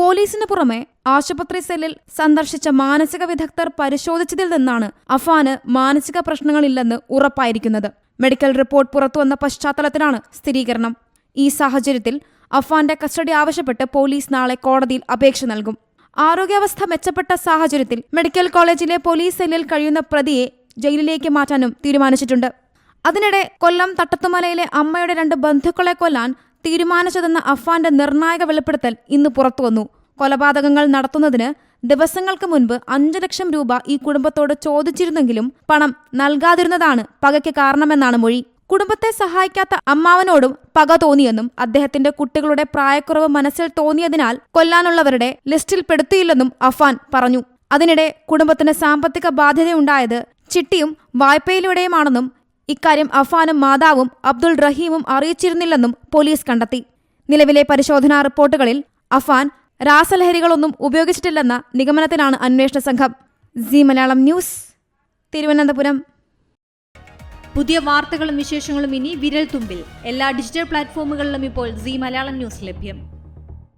പോലീസിന് പുറമെ ആശുപത്രി സെല്ലിൽ സന്ദർശിച്ച മാനസിക വിദഗ്ധർ പരിശോധിച്ചതിൽ നിന്നാണ് അഫാന് മാനസിക പ്രശ്നങ്ങളില്ലെന്ന് ഉറപ്പായിരിക്കുന്നത്. മെഡിക്കൽ റിപ്പോർട്ട് പുറത്തുവന്ന പശ്ചാത്തലത്തിലാണ് സ്ഥിരീകരണം. ഈ സാഹചര്യത്തിൽ അഫാന്റെ കസ്റ്റഡി ആവശ്യപ്പെട്ട് പോലീസ് നാളെ കോടതിയിൽ അപേക്ഷ നൽകും. ആരോഗ്യാവസ്ഥ മെച്ചപ്പെട്ട സാഹചര്യത്തിൽ മെഡിക്കൽ കോളേജിലെ പോലീസ് സെല്ലിൽ കഴിയുന്ന പ്രതിയെ ജയിലിലേക്ക് മാറ്റാനും തീരുമാനിച്ചിട്ടുണ്ട്. അതിനിടെ കൊല്ലം തട്ടത്തുമലയിലെ അമ്മയുടെ രണ്ട് ബന്ധുക്കളെ കൊല്ലാൻ തീരുമാനിച്ചതെന്ന അഫാന്റെ നിർണായക വെളിപ്പെടുത്തൽ ഇന്ന് പുറത്തുവന്നു കൊലപാതകങ്ങൾ നടത്തുന്നതിന് ദിവസങ്ങൾക്ക് മുൻപ് അഞ്ചു ലക്ഷം രൂപ ഈ കുടുംബത്തോട് ചോദിച്ചിരുന്നെങ്കിലും പണം നൽകാതിരുന്നതാണ് പകയ്ക്ക് കാരണമെന്നാണ് മൊഴി. കുടുംബത്തെ സഹായിക്കാത്ത അമ്മാവനോടും പക തോന്നിയെന്നും അദ്ദേഹത്തിന്റെ കുട്ടികളുടെ പ്രായക്കുറവ് മനസ്സിൽ തോന്നിയതിനാൽ കൊല്ലാനുള്ളവരുടെ ലിസ്റ്റിൽ പെടുത്തിയില്ലെന്നും അഫാൻ പറഞ്ഞു. അതിനിടെ കുടുംബത്തിന് സാമ്പത്തിക ബാധ്യതയുണ്ടായത് ചിട്ടിയും വായ്പയിലൂടെയുമാണെന്നും ഇക്കാര്യം അഫാനും മാതാവും അബ്ദുൾ റഹീമും അറിയിച്ചിരുന്നില്ലെന്നും പോലീസ് കണ്ടെത്തി. നിലവിലെ പരിശോധനാ റിപ്പോർട്ടുകളിൽ അഫാൻ രാസലഹരികളൊന്നും ഉപയോഗിച്ചിട്ടില്ലെന്ന നിഗമനത്തിലാണ് അന്വേഷണ സംഘം. C Malayalam news Thiruvananthapuram. പുതിയ വാർത്തകളും വിശേഷങ്ങളും ഇനി വിരൽ തുമ്പിൽ എല്ലാ ഡിജിറ്റൽ പ്ലാറ്റ്ഫോമുകളിലും ഇപ്പോൾ സി മലയാളം ന്യൂസ് ലഭ്യം.